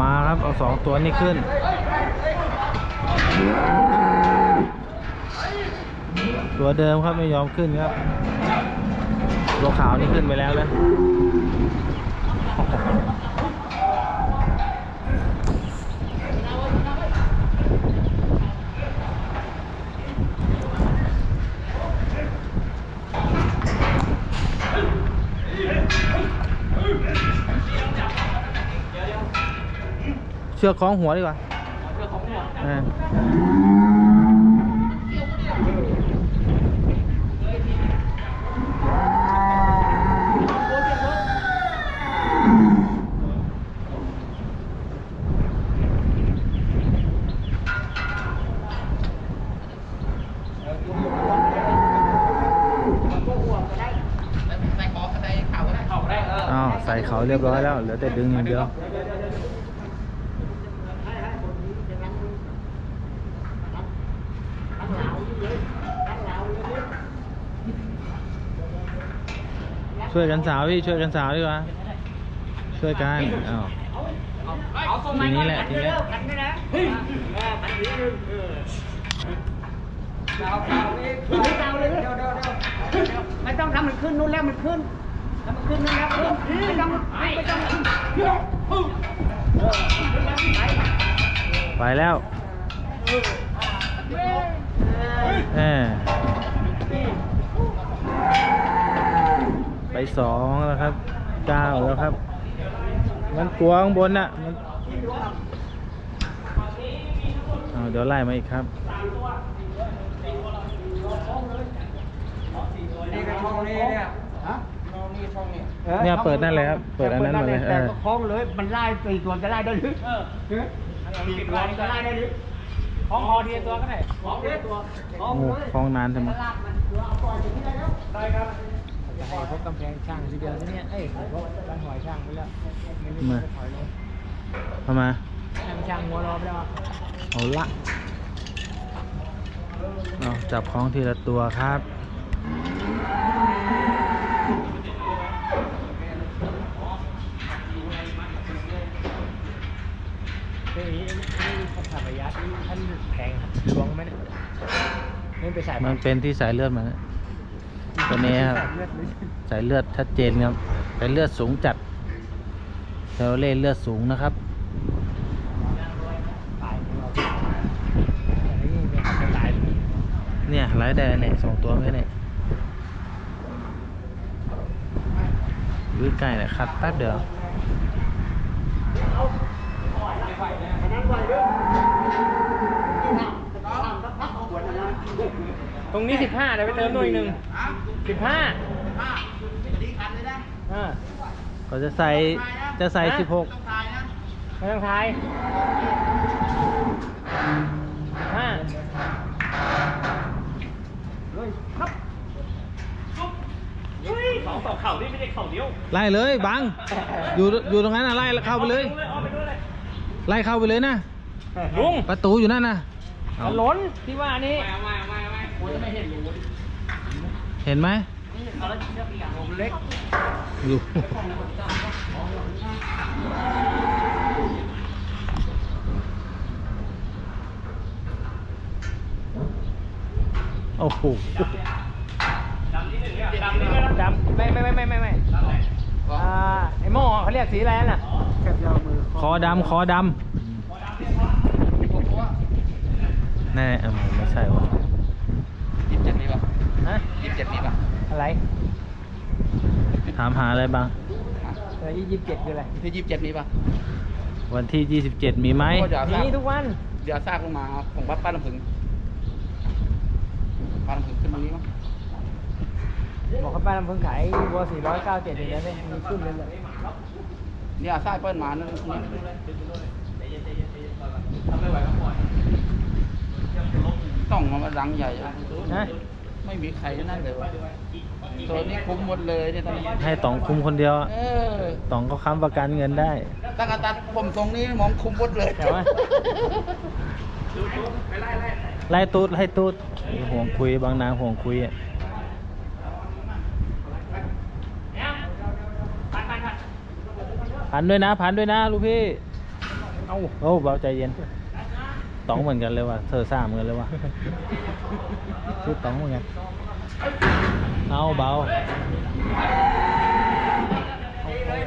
มาครับเอาสองตัวนี้ขึ้น ตัวเดิมครับไม่ยอมขึ้นครับ ตัวขาวนี่ขึ้นไปแล้วนะ เชือกคล้องหัวดีกว่าเชือกคล้องหัวอ้าวใส่เขาเรียบร้อยแล้วเหลือแต่ดึงอย่างเดียว ช่วยกันสาวพี่ช่วยกันสาวดีกว่าช่วยกันอ้าวทีนี้แหละทีนี้ไม่ต้องทำมันขึ้นนู่นแล้วมันขึ้นถ้ามันขึ้นนู่นแล้วขึ้นไม่ต้องไม่ต้องไปแล้วแหม ไปสองแล้วครับเก้าแล้วครับ มันกลัวข้างบนน่ะมันเอาเดี๋ยวไล่มาอีกครับนี่ก็ช่องนี้เนี่ยฮะช่องนี้ช่องนี้เนี่ยเปิดนั่นเลยครับ เปิดอันนั้นมาเลยเอแต่อก็คล้องเลย มันไล่สี่ตัวจะไล่ได้หรือสี่ตัวจะไล่ได้หรือคล้องคอทีตัวก็ได้คล้องทีตัวคล้องโอ้คลองนานทำไมได้ครับ จะให้พบกำแพงช่างทีเดียวเนี่ยเอ้ยพบร้านหอยช่างไปแล้วไม่รู้จะถอยเลงทำไมให้มันช่างหัวรอไปแล้วเอาละเอาจับคล้องทีละตัวครับเรื่องนี้นี่ขับระยะที่ท่านแพงหลวงไหมเนี่ยนี่ไปใส่มันเป็นที่สายเลือดมันนะ ตัวนี้ครับสายเลือดชัดเจนครับสายเลือดสูงจัดเชลเล่เลือดสูงนะครับเนี่ยไล่ได้เนี่ยสองตัวไม่เนี่ยยืดใกล้เนี่ยคัดแป๊บเดียว ตรงนี้สิบห้าเดี๋ยวไปเติมหน่วยหนึ่งสิบห้าอ่าก็จะใส่จะใส่สิบหกไม่ต้องทายห้าสองต่อเข่านี่ไม่ใช่เข่าเดียวไล่เลยบังอยู่อยู่ตรงนั้นนะไล่เข้าไปเลยเอาไปด้วยเลยไล่เข้าไปเลยนะลุงประตูอยู่นั่นนะเอามันล้นที่ว่านี้ เห็นไหมผมเล็กอยู่โอ้โหดำไม่ไม่ไม่ไม่ไม่ไม่อ่าไอ้หม้อเขาเรียกสีอะไรน่ะคอดำคอดำแน่ๆเออไม่ใช่วะ ยี่สิบเจ็ดนี้ป่ะ ฮะยี่สิบเจ็ดนี้ป่ะอะไรถามหาอะไรบ้างเออยี่สิบเจ็ดคืออะไรที่ยี่สิบเจ็ดนี้ป่ะวันที่ 27 มีไหมก็เดี๋ยวเอาซากมีทุกวัน เดี๋ยวเอาซากลงมาครับของวัดป้าลำพึงป้าลำพึงขึ้นตรงนี้มั้งบอกเขาไปลำเพิ่งขายวัวสี่ร้อยเก้าเจ็ดอย่างนี้เลยมีขึ้นเลยเลยเนี่ยเอาซากเปิ้ลมานั่นนี่ต้องมาดังใหญ่อะนะ ไม่มีใครนั่นเลยวะตัวนี้คุ้มหมดเลยเนี่ยตอนนี้ให้ต๋องคุมคนเดียวอะเออต๋องก็ค้ำประกันเงินได้ ตั้งแต่ตัดผมตรงนี้มองคุ้มหมดเลยแต่ว่าไล่ตูดไล่ตูดห่วงคุยบางนาห่วงคุยอะพันด้วยนะ พันด้วยนะ ลูกพี่ เอ้าโอ้เบาใจเย็น ต๋องเหมือนกันเลยว่ะเธอซ่าเหมือนกันเลยว่ะชื่อต๋องเหมือนกันเอาเบา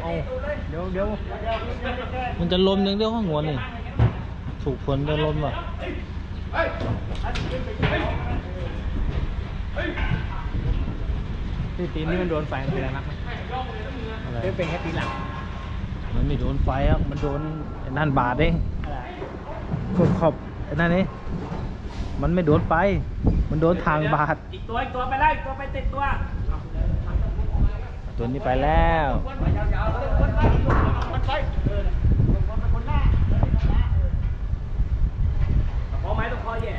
เอาเดี๋ยวเดี๋ยวมันจะลมย่างเดียวข้างหัวนี่ถูกคนจะลมว่ะที่ตีนี่มันโดนไฟเป็นอะไรนักไหมอะไรหรือเป็นแค่ตีหลังมันไม่โดนไฟอะมันโดนนั่นบาดเองขอบไอ้ นั่นนี่มันไม่โดนไฟมันโดนทางบาดอีกตัวอีกตัวไปแล้วอีกตัวไปติดตัว ตัวนี้ไปแล้วพอไหมต้องคอแย่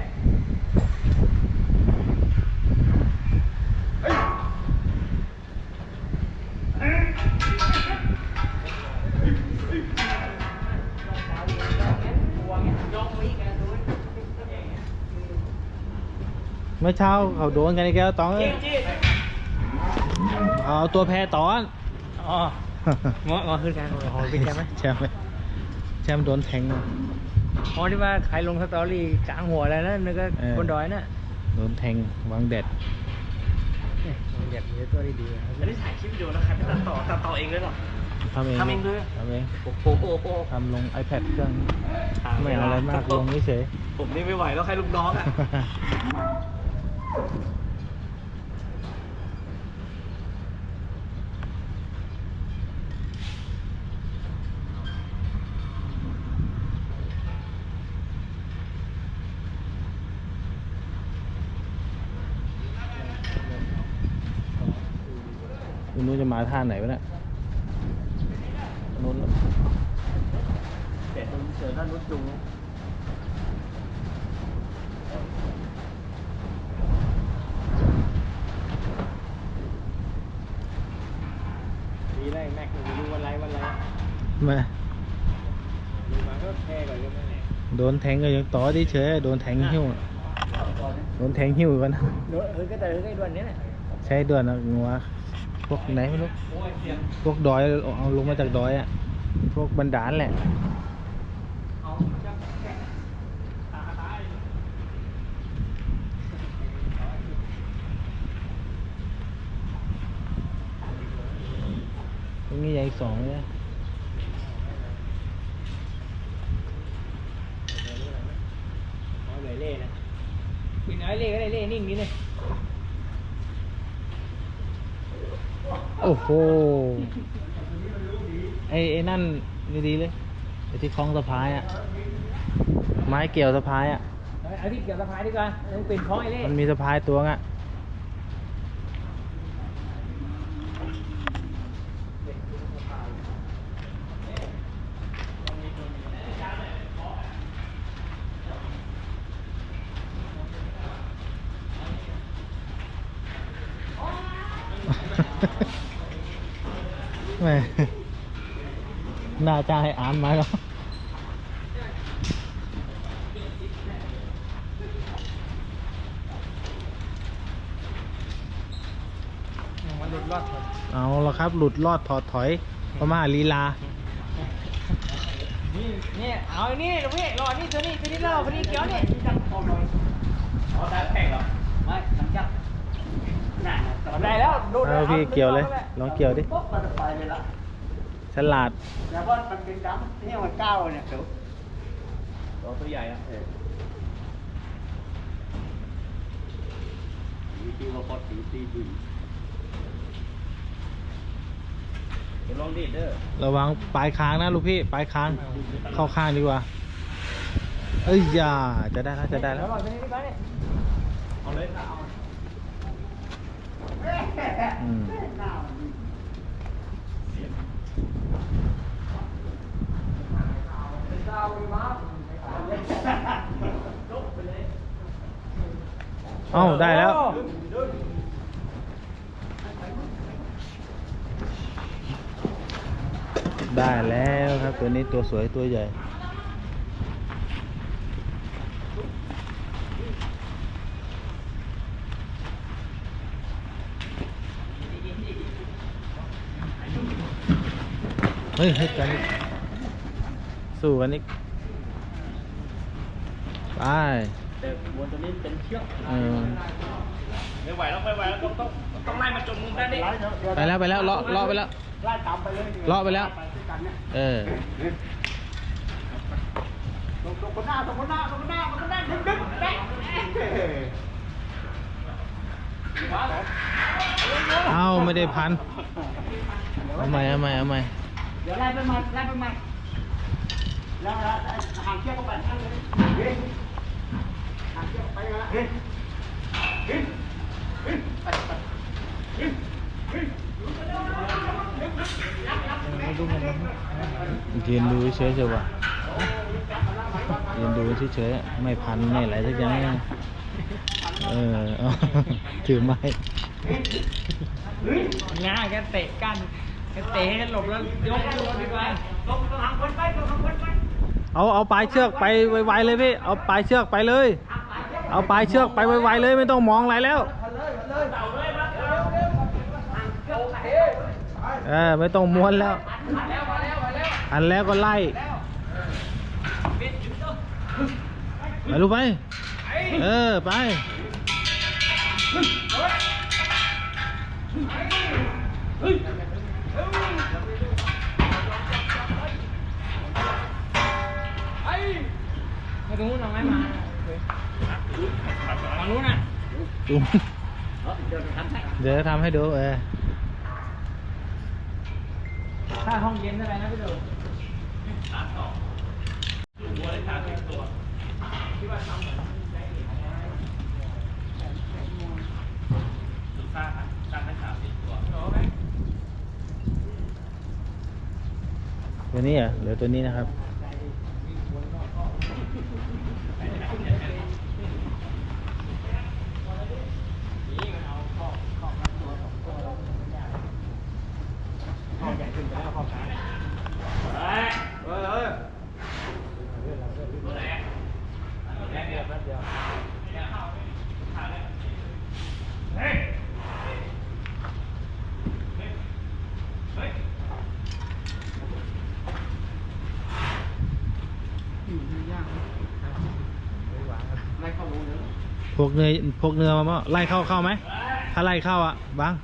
เมื่อเช้าเขาโดนกันอีกแล้วตองเอ้จริยงจริงเอาตัวแพ้ตอนอ๋ององอขึ้นกันโอ้โหเป็นแค่ไหมแชมป์ไหมแชมป์โดนแทงอะอ๋อที่ว่าใครลงสตอรี่กลางหัวอะไรนะนึกว่าเออบนดอยน่ะโดนแทงวางแดดเนี่ยลงแบบนี้ตัวดีๆนะไม่ได้ถ่ายคลิปวิดีโอแล้วใครไปตัดต่อตัดต่อเองเลยเหรอทำเองทำเองด้วยทำเองโอ้โหโอ้โหทำลง iPad เครื่องไม่เอาอะไรมากลงเฉยผมนี่ไม่ไหวแล้วใครลูกน้องอะ ๆคุณนู้จะมาท่าไหนวะเนี่ยนู้นเดี๋ยวเจอท่านรถจุง ดีเลยแม็กซ์ดูวันไรวันไร มาดูมาก็แค่ก่อนก็ไม่แน่โดนแทงก็ยังต่อที่เฉยโดนแทงหิ้วโดนแทงหิ้วกันนะโดนเออก็แต่เออก็ไอ้ดวนนี้แหละใช้ด่วนนะงัวพวกไหนไม่รู้พวกดอยเอาลงมาจากดอยอะพวกบันดาลแหละตรงนี้ใหญ่สองเลยนะเอาเลย เล่นะปิดน้อยเล่ก็ได้เล่นิ่งนี้เลยโอ้โห ไอ้ไอ้นั่นนี่ดีเลยไอ้ที่คล้องสะพายอะ ไม้เกี่ยวสะพายอะ เอาที่เกี่ยวสะพายดีกว่าต้องเป็นของไอ้เล่ มันมีสะพายตัวอะ แหม่ น่าจะให้อ่านมาแล้วมันหลุดรอดหมดเอาละครับ หลุดรอดถอดถอยพม่าลีลา นี่นี่เอาอันนี่พี่รอนี่ตัวนี้ตัวนี้รอพอดีเกี่ยวนี่จังอ๋อได้แข่งหรอไม่สังจับน่ะได้แล้วดูดเอาพี่เกี่ยวเลยลองเกี่ยวดิ ปุ๊บมันจะไปเลยละ ลาดแต่ว่ามันเป็นดำนี่มันก้าวเนี่ยเดี๋ยวตัวใหญ่อะเออมีตีว่าพอตีตีดีเดี๋ยวลองดีดเด้อระวังปลายคางนะลูกพี่ปลายคางเข้าข้างดีกว่า เอ้ยอย่าจะได้แล้วจะได้แล้วรอตัวนี้ดีกว่านี่เอาเลยถ้าเอาอืม เอ้าได้แล้ว ได้แล้วครับตัวนี้ตัวสวยตัวใหญ่เฮ้ยให้กันอีกสู้กันอีกไป แต่วัวตัวนี้เป็นเชือกเออไม่ไหวแล้วไม่ไหวแล้วต้องต้องต้องไล่มาจนมุมด้านนี้ไปแล้วไปแล้วเลาะเลาะไปแล้วไล่ตามไปเลยเลาะไปแล้วไปด้วยกันเนี่ยเออตรงตรงคนหน้าตรงคนหน้าตรงคนหน้าตรงคนหน้าดึงดึงแบ๊ะเอาไม่ได้พัน เอาใหม่เอาใหม่เอาใหม่เดี๋ยวไล่ไปใหม่ไล่ไปใหม่แล้วแล้วห่างเชือกเข้าไปข้างเลยเฮ้ ยห่างเชือกไปแล้วเฮ้ยนดูเฉยๆเฉยว่ะยืนดูเฉยๆไม่พันไม่อะไรสักอย่างเออถือไม้ง่ายแค่เตะกันแค่เตะให้หลบแล้วยกตัวดีกว่าตรงตรงหางคนไปตรงหางคนไปเอาเอาปลายเชือกไปไวๆเลยพี่ เอาปลายเชือกไปเลย เอาปลายเชือกไปไวๆเลยไม่ต้องมองอะไรแล้วเออไม่ต้องม้วนแล้ว อันแล้วก็ไล่ไปลูกไป เออไปมาตรงนู้นเอาไม้มา จุ่มเดี๋ยวจะทำให้ดูเออถ้าห้องเย็นเท่าไหร่นะพี่ดูตัวนี้เหรอเหลือตัวนี้นะครับ ห้องใหญ่ขึ้นไปแล้วห้องขาเฮ้ยเฮ้ยเฮ้ยแป๊บเดียวแป๊บเดียวไม่เข้ารู้เลย พวกเนยพวกเนื้อมาเมื่อไล่เข้าเข้าไหม ถ้าไล่เข้าอะบัง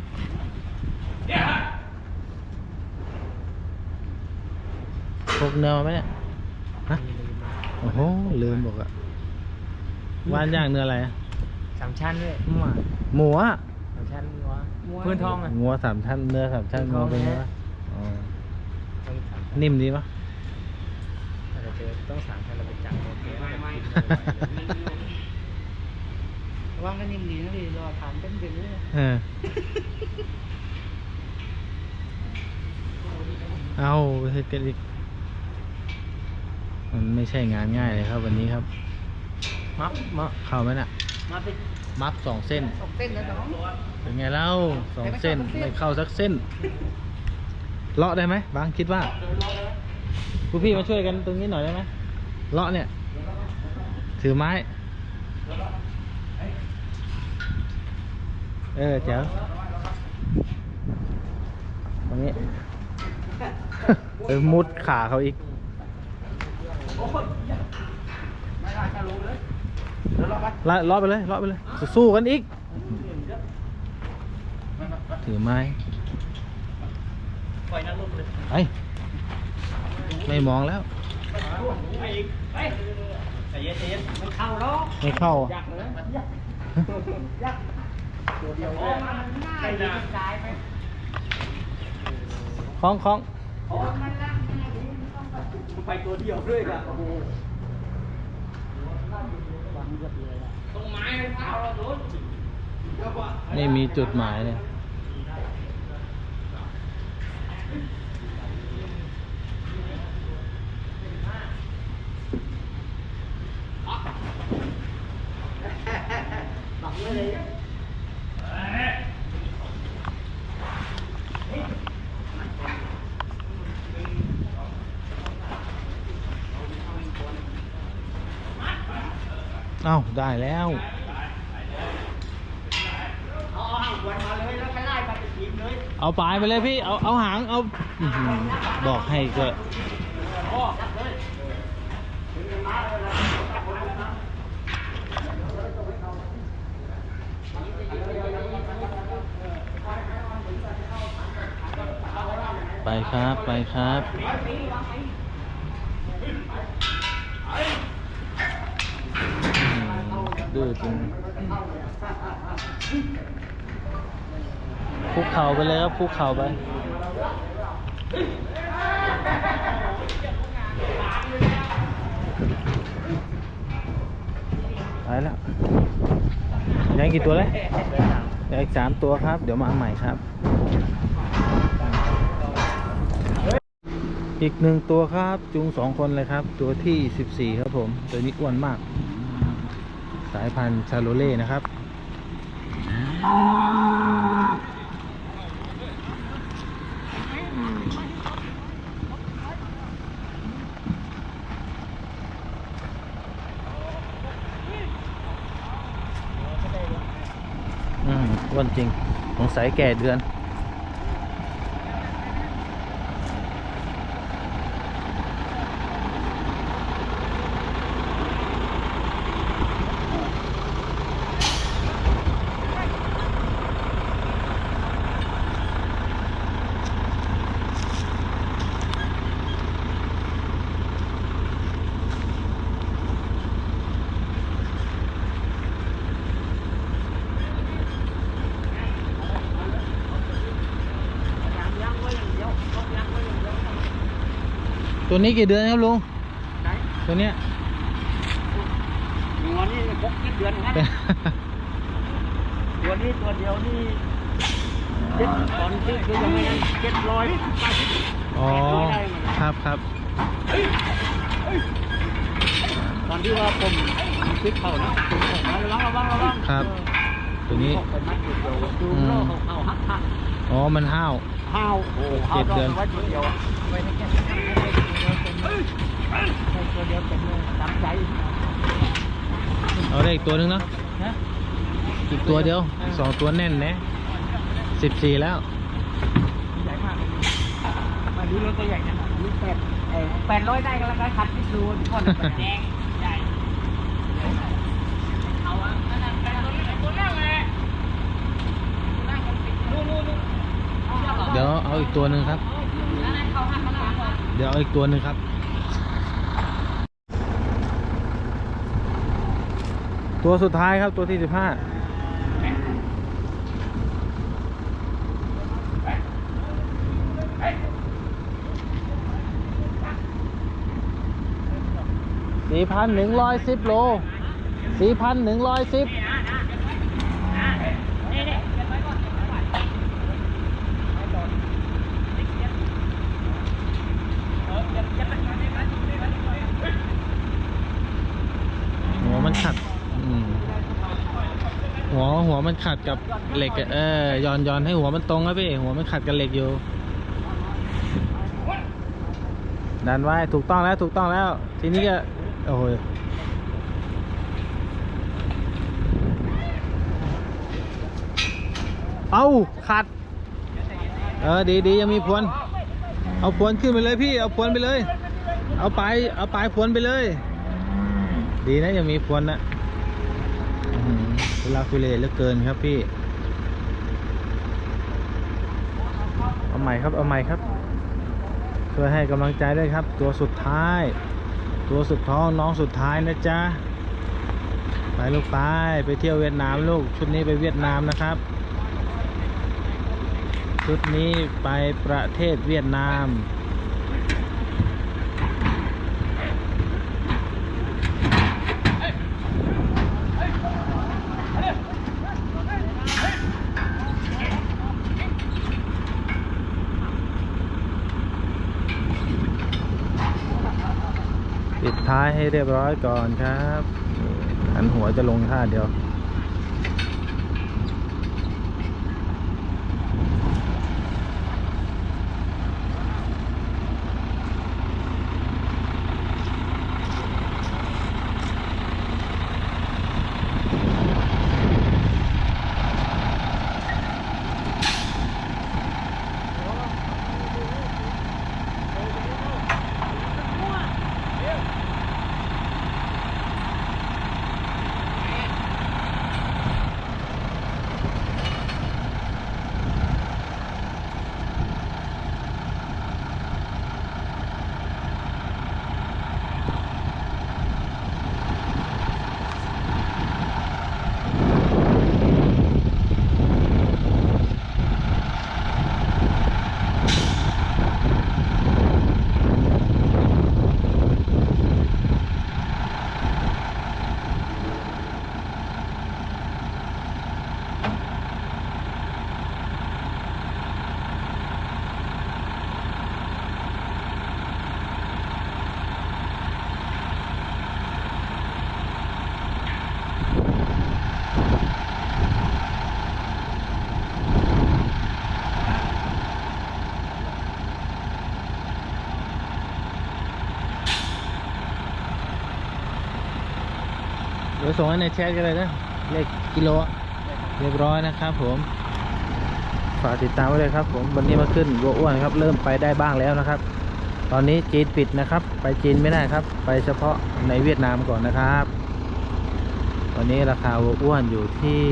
พวกเนื้อมาไหมเนี่ยฮะโอ้โหลืมบอกอะว่านย่างเนื้ออะไรอะสามชั้นด้วยหมูอะสามชั้นงัวพื้นทองอะ งัวสามชั้นเนื้อสามชั้นเป็นงัวของเป็นเนื้อแท้อ๋อต้องสามชั้นนิ่มดีปะเราเจอต้องสามชั้นเราไปจับโอเคไม่ไม่ ว่างก็นิ่มดีนะพี่รอถามเป็นถึงเลยเออเอาไปเฮ็ดกันอีกมันไม่ใช่งานง่ายเลยครับ วันนี้ครับ มัฟมะเข้าไหมน่ะ มาเป็นมัฟสองเส้นตกเต้นแล้วน้องเป็นไงเล่าสองเส้นไม่ไม่เข้าสัเข้าสักกเส้เส้นนเลาะได้ไหมบางคิดว่าผู้พี่มาช่วยกันตรงนี้หน่อยได้ไหมเลาะเนี่ย ถือไม้ เออเจ๋วตรงนี้ เออมุดขาเขาอีกล่เลาะไปเลยลาะไปเลย สู้กันอีก ถือไม้ไปไม่มองแล้วไมันเข้าแล้วไม่เข้าอยากเลย ตัวเดียวโอ้มันง่ายดีกายไปคล้องคล้องไปตัวเดียวด้วยกันโอ้โหตรงไม้มันเข้าแล้วโดนไม่มีจุดหมายเลยปักไว้เลย เอ้าได้แล้วเอาปลายไปเลยพี่เอาเอาหางเอาบอกให้ก็ไปครับ ไปครับ ดื้อจริงคุกเข่าไปเลยครับคุกเข่าไปไปแล้วยังกี่ตัวเลยเหลืออีกสามตัวครับ เดี๋ยวมาใหม่ครับ อีกหนึ่งตัวครับจูงสองคนเลยครับ ตัวที่สิบสี่ครับผม ตัวนี้อ้วนมากายพันธุ์ชาโลเล่นะครับ อืมอ้วนจริงสงสัยแก่เดือน ตัวนี้กี่เดือนครับลุงไหนตัวเนี้ยหัวนี่พกคิดเดือนงั้นตัวนี้ตัวเดียวนี่เจ็ดตอนที่คือยังไงนั้นเจ็ดร้อยแปดสิบอ๋อครับครับตอนที่ว่าผมคิดเขานะระวังระวังระวังครับ ตัวนี้ไปมัดอยู่เดียวดูโลกเขาเขาหักหักอ๋อ มันห้าวห้าวโอ้ห้าวต้องไว้ทีเดียวไว้ในแก้วตัวเดียวเป็นเลยจำใจเอาได้อีกตัวหนึงเนาะนะอีกตัวเดียวอีกสองตัวแน่นนะสิบสี่แล้วใหญ่มากเลยมาดูรถตัวใหญ่นะดูแปดเอ่อแปดร้อยได้ก็แล้วกันขัดพิสูจน์ก่อนแปดแดงใหญ่เอาอะนั่นน่ะแปดตัวนี้ตัวแรกเลยนู่นนู่นนู่น เดี๋ยวเอาอีกตัวหนึ่งครับ เเดี๋ยวเอาอีกตัวหนึ่งครับ ตัวสุดท้ายครับตัวที่สิบห้าสี่พันหนึ่งร้อยสิบโลสี่พันหนึ่งร้อยสิบ หัวมันขัดอืม หัวมันขัดกับเหล็กเออย้อนย้อนให้หัวมันตรงครับพี่หัวมันขัดกับเหล็กอยู่ดันไว้ถูกต้องแล้วถูกต้องแล้ว ทีนี้ก็โอ้โหเอาขัด เออดีดียังมีพวน เอาพวนขึ้นไปเลยพี่เอาพวนไปเลย เอาปลายเอาปลายพวนไปเลย ดีนะยังมีพวนนะ หือเวลาฟิเลเหลือเกินครับพี่ เอาใหม่ครับ เอาใหม่ครับช่วยให้กำลังใจด้วยครับ ตัวสุดท้าย ตัวสุดท้องน้องสุดท้ายนะจ๊ะ ไปลูกไปไปเที่ยวเวียดนามลูก ชุดนี้ไปเวียดนามนะครับ ชุดนี้ไปประเทศเวียดนาม ปิด ท้ายให้เรียบร้อยก่อนครับหันหัวจะลงท่าเดียว ดี๋ยวส่งให้ในแชทกันเลยนะเลขกิโลเรียบร้อยนะครับผมฝากติดตามไว้เลยครับผมวันนี้มาขึ้นวัวอ้วนครับ เริ่มไปได้บ้างแล้วนะครับ ตอนนี้จีนปิดนะครับ ไปจีนไม่ได้ครับ ไปเฉพาะในเวียดนามก่อนนะครับ ตอนนี้ราคาวัวอ้วนอยู่ที่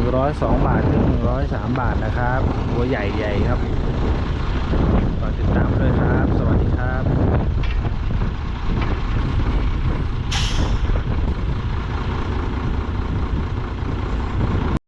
102 บาทถึง 103 บาทนะครับหัวใหญ่ๆครับฝากติดตามด้วยครับ สวัสดีครับ